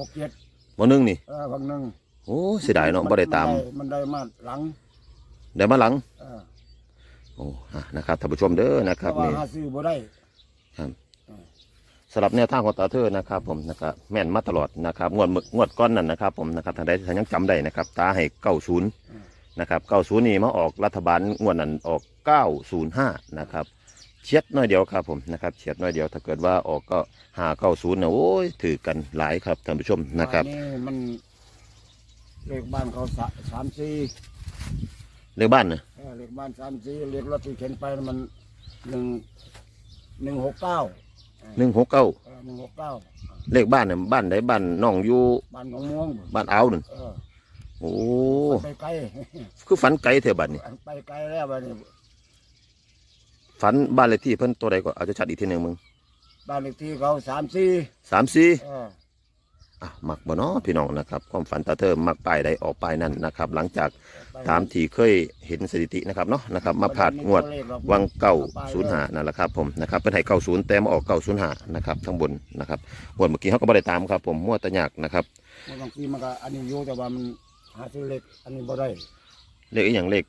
หกเจ็ดวันหนึงนี่เออบางหนึ่งโอ้เสียดายเนาะบ่ได้ตาม มันได้มาหลังได้มาหลังเออโอ้อะนะครับท่านผู้ชมเด้อนะครับเพราะว่านี่ หาซื้อบ่ได้สำหรับแนวทางของตาเธอนะครับผมนะครับแม่นมาตลอดนะครับงวดมึกงวดก้อนนั่นนะครับผมนะครับทางใดทางยังจำได้นะครับตาให้เก้าศูนย์นะครับเก้าศูนย์นี่มาออกรัฐบาลงวดนั้นออกเก้าศูนย์ห้านะครับ เฉียดน้อยเดียวครับผมนะครับเฉียดน้อยเดียวถ้าเกิดว่าออกก็หาเก้าศูนย์นะโอ้ยถือกันหลายครับท่านผู้ชมนะครับบ้านี่มันเลขบ้านเขาสะสามสี่เลขบ้านนะเออเลขบ้านสามสี่เลขรถที่เข็นไปมันหนึ่งหนึ่งหกเก้าหนึ่งหกเก้าหนึ่งหกเก้าเลขบ้านเนี่ยบ้านใดบ้านน้องอยู่บ้านของม่วงบ้านเอาหนึ่งเออโอ้ไปไกลคือฝันไกลเถอะบัดนี้ ไปไกลแล้วบ้านนี้ ฝันบ้านเลขที่เพิ่นตัวใดก็เอาจะชัดอีกทีหนึ่งมึงบ้านเลขที่เขาสามสี่สามสี่เอออะมักบ่เนาะพี่น้องนะครับ ความฝันตาเธอมักปลายใดออกปลายนั่นนะครับ หลังจากไปตามที่เคยเห็นสถิตินะครับเนาะนะครับ มาผ่านงวดวังเก่าศูนย์หานั่นแหละครับผมนะครับเป็นให้เก้าศูนย์แต่มาออกเก้าศูนย์หานะครับทั้งบนนะครับงวดเมื่อกี้เขาก็บ่ได้ตามครับ ผมมั่วแตะยากนะครับบางทีมันก็อันนี้อยู่แต่ว่ามันหาซื้อเลขอันนี้บ่ได้เลขอีหยังเลข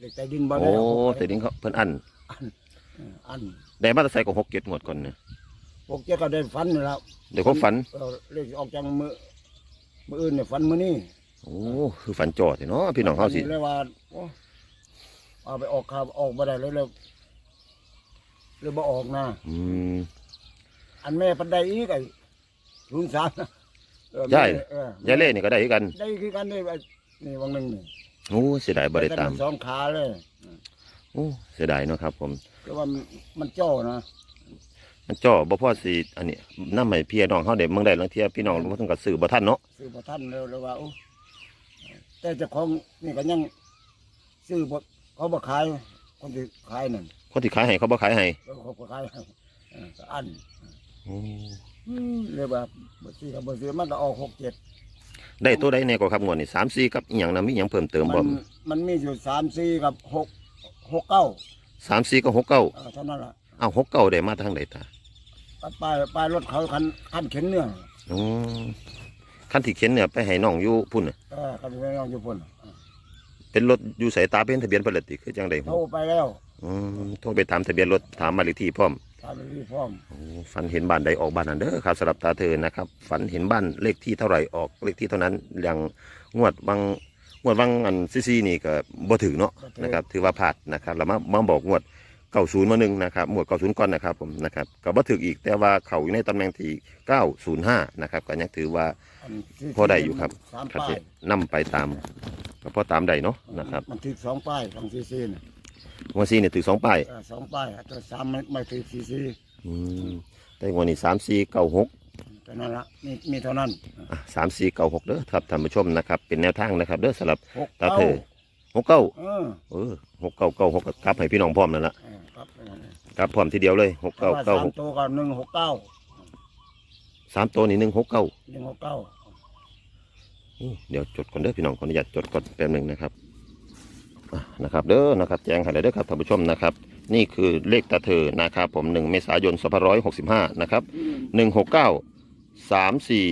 เลขใต้ดินบ่โอ้ได้แต่ดิ้งเขาเพิ่นอันเอออันได้มาแตะใส่ของหกเจ็ดงวดก่อนเนี่ยพวกเจ้าก็ได้ฟันนี่แล้วเดี๋ยวเขาฝัน เออเลขออกจากมือมืออื่นเนี่ยฟันมือนี่โอ้คือฝันจ่อสิเนาะพี่น้องเขาสิ เลยว่าโอ้เอาไปออกข่าวออกบ่ได้เลยเลยเลยบ่ออกนะอืม อันแม่ปันได้อีกไอ้ศูนย์สามใช่ยายเล่นี่ก็ได้คือกัน ได้คือกันได้ไอ้นี่วังหนึ่งนี่โอ้เสียดายบ่ได้ตาม สองขาเลย โอ้เสียดายเนาะครับ ผมแต่ว่ามันมันเจ้านะมันจ่อบ่พอสิอันนี้นำให้พี่น้องเฮาได้เมืองได้ลางเที่ยพี่น้องบ่ต้องก็ซื้อบ่ทันเนาะซื้อบ่ทันแล้วเลยว่าโอ้แต่เจ้าของนี่ก็ยังซื้อบ่เขาบ่ขาย คนที่ขายนั่นคนที่ขายให้เขาบ่ขายให้เออเขาบ่ขายให้เออก็อันโอ้เลยว่าบ่ซื้อก็บ่ซื้อมันก็ออกหกเจ็ดได้ตัวใดแน่ก็ครับงวดนี้3 4กับอีหยังนะมีหยังเพิ่มเติมมับ่นมันมีอยู่สามสี่กับหก หกเก้า3 4กับ69เออเท่านั้นล่ะอ้าว69ได้มาทางใดตาก็ป้ายป้ายรถเขาคันคันเข็นเนื้ออืมคันที่เข็นเนี่ยไปให้น้องอยู่พุ่นน่ะเออคันที่น้องอยู่พุ่นเป็นรถอยู่สายตาเป็นทะเบียนเพิ่นละติคือจังได๋โทรไปแล้วอืมโทรไปถามทะเบียนรถถามมานเลขที่พร้อม ตามที่พร้อมโอ้ฝันเห็นบ้านใดออกบ้านนั้นเด้อครับสำหรับตาเธอนะครับ ฝันเห็นบ้านเลขที่เท่าไหร่ออกเลขที่เท่านั้นอย่างงวดบาง งวดบางอันซีๆนี่ก็บ่ถึงเนาะนะครับถือว่าพลาดนะครับแล้วมามาบอกงวดเก้าศูนย์มาหนึ่งนะครับหมวดเก้าศูนย์ก่อนนะครับผมนะครับก็บ่ถึงอีกแต่ว่าเขาอยู่ในตำแหน่งที่เก้าศูนย์ห้านะครับก็ยังถือว่าอันที่พอได้อยู่ครับสามครับป้ายนำไปตามก็พอตามได้เนาะนะครับมันถือสองป้ายสองซีซีน่ะวันซีเนี่ยถือสองป้ายเออสองป้ายแต่สามไม่ไม่ถือซีซีอืมแต่งวันนี้สามสี่เก้าหกแต่ นั่นละมีมีเท่านั้น สามสี่เก้าหกเด้อครับท่านผู้ชมนะครับ เป็นแนวทางนะครับเด้อสำหรับหกตาเก้า เธอหกเก้าเออเออหกเก้าเก้าหกกลับให้พี่น้องพร้อมนั่นละเออครับไปนั่นเองกลับพร้อมทีเดียวเลยหกแต่เก้าว่าเก้าสามหกตัวก็หนึ่งหกเก้าสามตัวนี่หนึ่งหกเก้าหนึ่งหกเก้าเดี๋ยวจดก่อนเด้อพี่น้องขออนุญาตจดก่อนแป๊บหนึ่งนะครับอะนะครับเด้อนะครับแจ้งให้เลยเด้อครับท่านผู้ชมนะครับ นี่คือเลขตาเธอนะครับผมหนึ่งเมษายนสองพันร้อยหกสิบห้านะครับหนึ่งหกเก้า สามสี่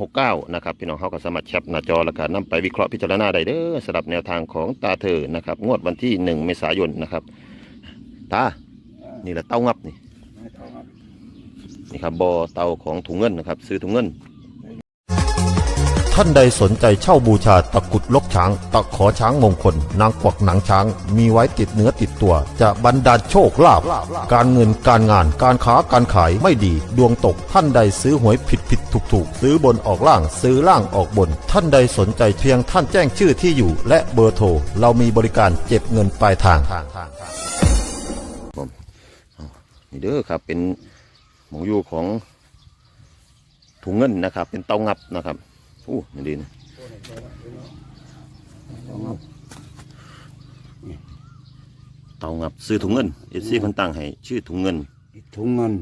หกเก้านะครับพี่น้องเขาก็สามารถแคปหน้าจอแล้วก็นำไปวิเคราะห์พิจารณาได้เด้อสำหรับแนวทางของตาเธอนะครับ งวดวันที่หนึ่งเมษายนนะครับตาเออนี่แหละเต้างับนี่ไม่เท่าครับนี่ครับบอเตาของถุงเงินนะครับ ซื้อถุงเงิน ท่านใดสนใจเช่าบูชาตะกุดลกช้าง ตะขอช้างมงคล นางกวักหนังช้าง มีไว้ติดเนื้อติดตัว จะบรรดาลโชคลาภการเงินการงานการค้าการขายไม่ดี ดวงตกท่านใดซื้อหวยผิดผิดถูกถูกซื้อบนออกล่างซื้อล่างออกบน ท่านใดสนใจเพียงท่านแจ้งชื่อที่อยู่ และเบอร์โทรเรามีบริการเก็บเงินปลายทางนี่เด้อครับเป็นหมองอยู่ของถุงเงินนะครับ เป็นเตางับนะครับ อู้นี่ดีนะเตางับซื้อถุงเงินเอซี่คนตั้งให้ชื่อถุงเงินอีกถุงเงิน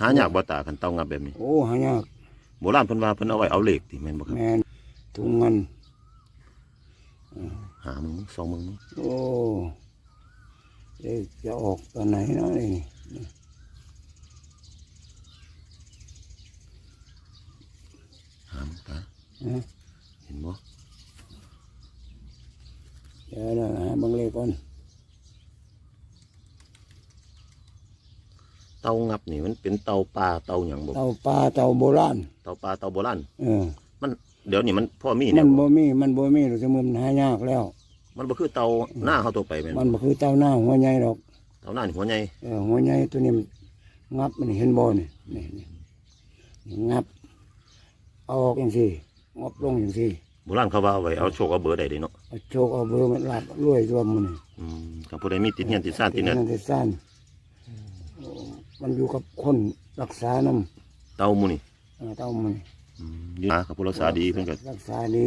หายากบ่ตากันเตางับแบบนี้ โอ้หายากโบราณเพิ่นว่าเพิ่นเอาไว้เอาเหล็กติแม่นบ่ครับแมนถุงเงินหามึงสองมึงโอ้เอ๊ะจะออกตอนไหนเนาะนี่ หหามตาฮะเห็นบ่เดี๋ยวนะหาเบังเลขก่อนเตางับนี่มันเป็นเตาปลาเตาหยังบ่เต่าปลาเต่าโบราณเตาปลาเตาโบราณเออ มันเดี๋ยวนี้มันพ่อมีมัเนี่ยนบ่บ่มีมันบ่มีหรอกสมือมันหายากแล้ว มันบ่คือเตาหน้าเฮาตัวไปแม่นมันบ่คือเต่าหน้าหัวใหญ่หรอกเตาหน้านี่หัวใหญ่เออหัวใหญ่ตัวนี้มันงับมันเห็นบ่นี่นี่นี่นี่งับ เอาออกอย่างสี่งับลงอย่างสี่โบราณเขาว่าเอาไว้เอาโชคเอาเบอร์ได้เด้เนาะเอาโชคเอาเบอร์มันลาบรวยตัวมันนี่อืมถ้าผู้ใดมีติดเฮียนติดซ่านติดนั่นที่ซ่านมันอยู่กับคนรักษานำเตาหมู่นี่เออเต่ามันอืมอยู่หากับผู้รักษาดีเพิ่นก็รักษาดี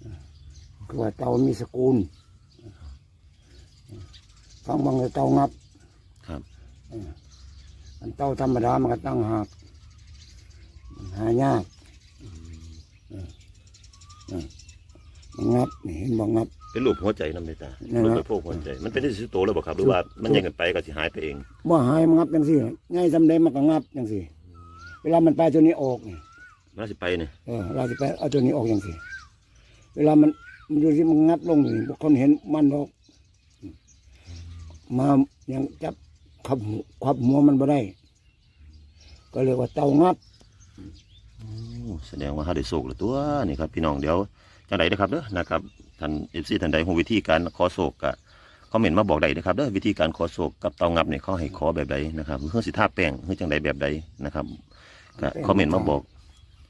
เออคือว่าเต่ามีสกุลฟังบางเลยเต่างับครับอันเต่าธรรมดามันก็ตั้งหากมัน หายากเออเออมันงับนี่เห็นบ่งับ เป็นรูปหัวใจนำได้ตานั่นมันล่ะ เป็นพวกหัวใจ มันเป็นที่สิโตแล้วบ่ครับ หรือว่ามันยังกันไปก็สิหายไปเอง บ่หายมันงับจังสี่ง่ายสำเร็จมันก็งับจังสี่ เวลามันไปตัวนี้ออกนี่มันสิไปเนี่ยเออเราจะไปเอาตัวนี้ออกจังสี่ เวลามันมันอยู่ที่มันงับลงนี่พวกคนเห็นมันดอก มายังจับขับหัวขับหัวมันบ่ได้ ก็เรียกว่าเต่างับโอ้ แสดงว่าเฮาได้โชคแล้วตัวนี่ครับพี่น้องเดี๋ยวจังไดเด้อครับเด้อนะครับท่าน FC ท่านใดฮู้วิธีการขอโชคก็คอมเมนต์มาบอกได้นะครับเด้อวิธีการขอโชคกับเตางับเนี่ยเขาให้ขอแบบใดนะครับเพื่อสิท่าแป้งเพื่อจังใดแบบใดนะครับก็คอมเมนต์มาบอก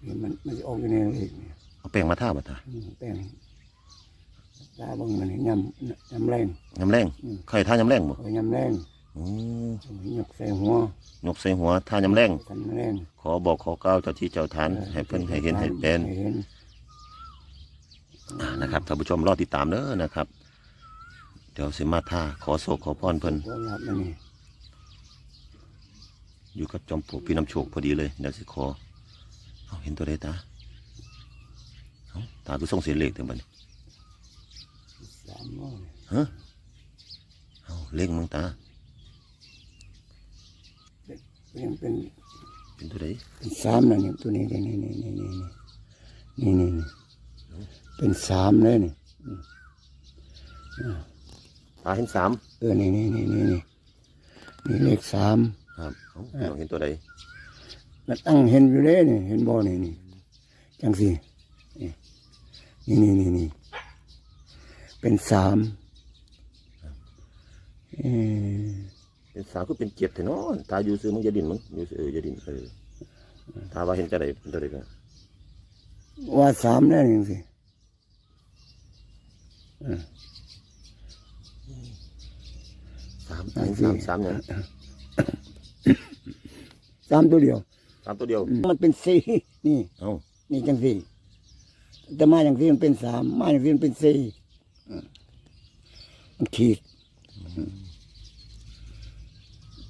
นี่มันมันจะออกอยู่ในเลขนี่เอาแป้งมาท่าบ่ตาอืมแป้งตาเบังมันนี่ยำยำแรงยำแรงอืมใครท่ายำแรงบ่เอายำแรง โอ้ยกใส่หัวยกใส่หัวท่ายำแรง กันแรงขอบอกขอกล่าวเจ้าที่เจ้าทานให้เพิ่นให้เห็นให้เป็นให้เห็นอ่านะครับท่านผู้ชมรอติดตามเด้อนะครับ เดี๋ยวสิมาท่าขอโศกขอพรเพิ่นพวกเรามันนี่อยู่กับจอมปลวกพี่น้ำโชคพอดีเลยเดี๋ยวสิขอเอาเห็นตัวใดตาเอาตาคือส่งเสียงเลขถึงบัดนี้สามโมงฮะเอาเลขมึงตา ยังเป็นเป็นตัวใดเป็นสามนะนี่ตัวนี้นี่นี่นี่นี่นี่นี่นี่เป็นสามเลยนี่ตาเห็นสามเออนี่นี่นี่นี่นี่นี่เลขสามครับเอาพี่น้องเห็นตัวใดมันตั้งเห็นอยู่เลยนี่เห็นบ่นี่นี่จังสินี่นี่นี่นี่เป็นสามเออ เป็นสามก็เป็นเจ็ดเถอะเนาะตาอยู่ซื้อมึงจะดินมึงอยู่ซื้อเออจะดินเออตาว่าเห็นจะใดเป็นตัวใดกันว่าสามแล้วนี่สิสามเห็นสามสามเนี่ยสามตัวเดียวสามตัวเดียว มันเป็นสี่นี่เอ้านี่จังสี่แต่มาอย่างสี่มันเป็นสามมาอย่างสี่มันเป็นสี่อืมมันขีด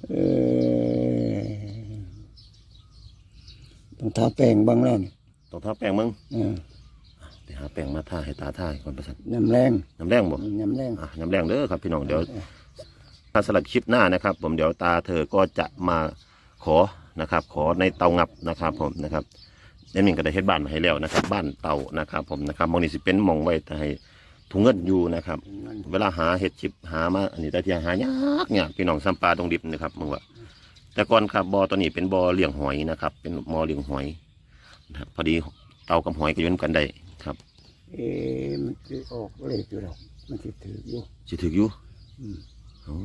เออ ต้องทาแป้งบ้างแล้วนี่ต้องทาแป้งมึงเออไปหาแป้งมาทาให้ตาทาให้ก่อนประสันน้ำแรงน้ำแรงบ่น้ำแรงอะน้ำแรงเด้อครับ พี่น้องเดี๋ยวถ้าสลับคลิปหน้านะครับ ผมเดี๋ยวตาเธอก็จะมาขอนะครับ ขอในเตางับนะครับ ผมนะครับเดนมิงก็ได้เฮ็ดบ้านมาให้แล้วนะครับ บ้านเตานะครับ ผมนะครับหมองนี้สิเป็นหมองไว้ให้ ถุงเงินอยู่นะครับ เวลาหาเห็ดชิบหามาอันนี้แต่ที่หายากเนี่ยพี่น้องซ้ำปลาตรงดิบนะครับมึงว่าแต่ก่อนครับบอตัวนี้เป็นบอเลี้ยงหอยนะครับ เป็นมอเลี้ยงหอยนะครับพอดีเตากับหอยก็อยืนกันได้ครับ เอ๊ะมันจะออกเลขอยู่หรอกมันจะถืออยู่สิถืออยู่อืมอ๋อ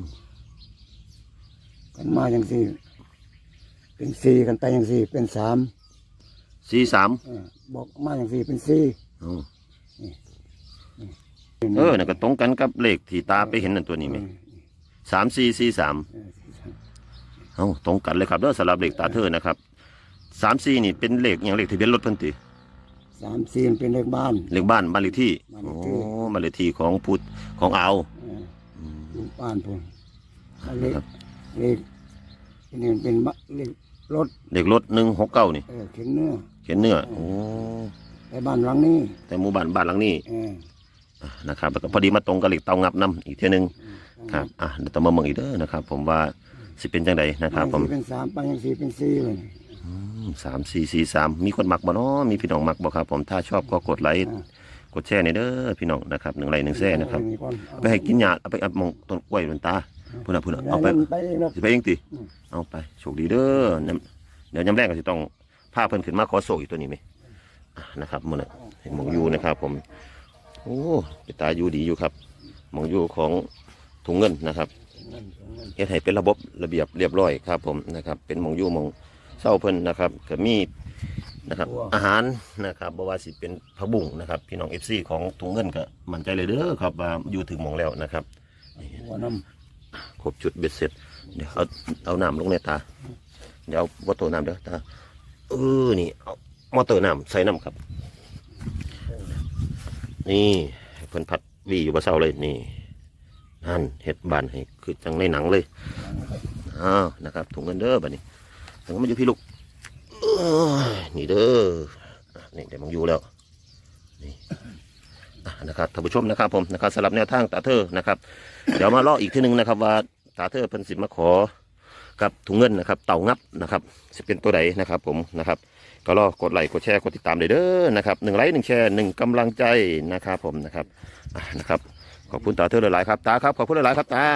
กันมาอย่างสี่ เป็นสี่กันไปอย่างสี่ เป็นสามสี่สามเออบอกมาอย่างสี่เป็นสี่อ๋อ เออนั่นก็ตรงกันกับเลขที่ตาไปเห็นนั่นตัวนี้ไหมสามสี่สี่สามเออสี่สามเอ้าตรงกันเลยครับเด้อสำหรับเลขตาเธอนะครับสามสี่นี่เป็นเลขอย่างเลขทะเบียนรถเพิ่นติสามสี่มันเป็นเลขบ้าน เลขบ้านบ้านเลขที่บ้านเลโอ้ขที่บ้านเลขที่ของพุทธของอาวเอออยู่บ้านผมเลขเลขอันนี่มันเป็นบะเลขรถเลขรถหนึ่งหกเก้านี่เออเข็นเนื้อเขียนเนื้อโอ้ไปบ้านหลังนี้ แต่หมู่บ้านบ้านหลังนี้เอออะ นะครับแล้วก็พอดีมาตรงกับเหล็กเตางับน้ำอีกเท่ยหนึงครับอะเดี๋ยวต้องมาเมืองอีกเด้อนะครับ ผมว่าสิเป็นจังใดนะครับ ผมไปอย่างสี่เป็นสามไปอย่างสี่เป็นสี่เลยอสามสี่สี่สามมีคนมักบ่เนาะมีพี่น้องมักบ่ครับ ผมถ้าชอบก็กดไลค์กดแชร์ในอยเด้อพี่น้องนะครับหนึ่งไลค์หนึ่งแชร์นะครับเอาไปให้กินหญ้าเอาไปเอามองต้นกล้วยบนตาพุ่นน่ะพุ่นน่ะเอาไปไปเองเนาะสิไปเองติอืมเอาไปโชคดีเด้อยำเดี๋ยวยำแรกก็สิต้องพาเพิ่นขึ้นมาขอโศกอีกตัวนี้ไหมอะนะครับมื้อน่ะเห็นหมองอยู่นะครับ ผม โอ้ไปตาอยู่ดีอยู่ครับหมองอยู่ของถุงเงินนะครับเฮ็ดให้เป็นระบบระเบียบเรียบร้อยครับ ผมนะครับเป็นหมองอยู่หมองเศร้าเพิ่นนะครับก็มีนะครับอาหารนะครับบ่ว่าสิเป็นผักบุ้งนะครับ พี่น้อง FC ของถุงเงินก็มั่นใจเลยเด้อครับว่าอยู่ถึงหมองแล้วนะครับหัวน้ครบชุดเบ็ดเสร็จเดี๋ยวเอาเอาน้ำลงในตา เดี๋ยวเอาวัตถุน้ำเด้อตาเออนี่เอามอเตอร์น้ำใส่น้ำครับ นี่เพิ่นผัดวีอยู่บะเศร้าเลยนี่นั่นเห็ดบานให้คือจังในหนังเลยอ้าวนะครับถุงเงินเด้อบัดนี้ถุงมันอยู่พี่ลูกนี่เด้อนี่เดี๋ยวมันอยู่แล้วนี่นะครับท่านผู้ชมนะครับผมนะครับสำหรับแนวทางตาเธอนะครับ เดี๋ยวมาล่ออีกทีหนึ่งนะครับ ว่าตาเธอเพิ่นสิมาขอกับถุงเงินนะครับ เต่างับนะครับจะเป็นตัวใดนะครับ ผมนะครับ ก็รอกดไลค์กดแชร์กดติดตามเลยเด้อนะครับหนึ่งไลค์หนึ่งแชร์หนึ่งกำลังใจนะครับผมนะครับนะครับขอบคุณตาเธอหลายๆครับตาครับขอบคุณหลายๆครับตา